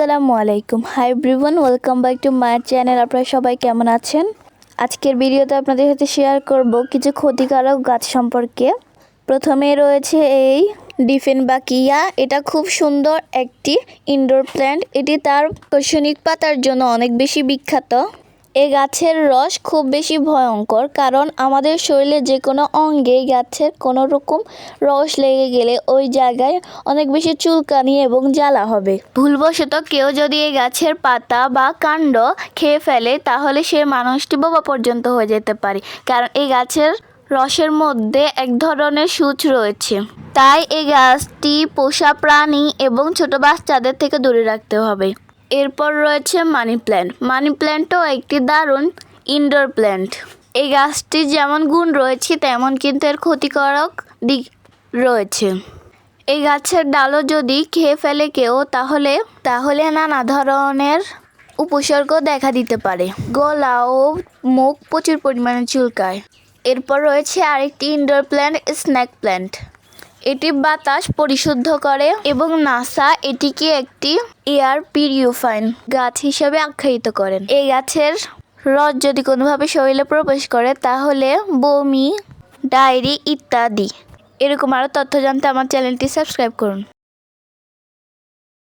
আসসালামু আলাইকুম। Hi ব্রিভন welcome back to my channel আপনারা সবাই কেমন আছেন? আজকের ভিডিওতে আপনাদের সাথে শেয়ার করব কিছু ক্ষতিকারক গাছ সম্পর্কে। প্রথমে রয়েছে এই ডিফেন বাকিয়া। এটা খুব সুন্দর একটি ইনডোর প্ল্যান্ট এটি তার আকর্ষণিক পাতার জন্য অনেক বেশি বিখ্যাত। এই গাছের রস খুব বেশি ভয়ঙ্কর, কারণ আমাদের শরীরে যে কোনো অঙ্গে গাছের কোনো রকম রস লেগে গেলে ওই জায়গায় অনেক বেশি চুলকানি এবং জ্বালা হবে। ভুলবশত কেউ যদি এই গাছের পাতা বা কাণ্ড খেয়ে ফেলে, তাহলে সে মানুষটি বোবা পর্যন্ত হয়ে যেতে পারে, কারণ এই গাছের রসের মধ্যে এক ধরনের সূচ রয়েছে। তাই এই গাছটি পোষা প্রাণী এবং ছোট বাচ্চাদের থেকে দূরে রাখতে হবে। এরপর রয়েছে মানি প্ল্যান্ট। মানি প্ল্যান্টও একটি দারুণ ইনডোর প্ল্যান্ট এই গাছটির যেমন গুণ রয়েছে, তেমন কিন্তু এর ক্ষতিকারক দিক রয়েছে। এই গাছের ডালও যদি খেয়ে ফেলে কেউ, তাহলে তাহলে নানা ধরনের উপসর্গ দেখা দিতে পারে। গলা ও মুখ প্রচুর পরিমাণে চুলকায়। এরপর রয়েছে আরেকটি ইনডোর প্ল্যান্ট স্ন্যাক প্ল্যান্ট এটি বাতাস পরিশুদ্ধ করে এবং নাসা এটিকে একটি এয়ার পিউরিফাইন গাছ হিসেবে আখ্যায়িত করেন। এই গাছের রস যদি কোনোভাবে শরীরে প্রবেশ করে, তাহলে বমি, ডায়েরি ইত্যাদি। এরকম আরও তথ্য জানতে আমার চ্যানেলটি সাবস্ক্রাইব করুন।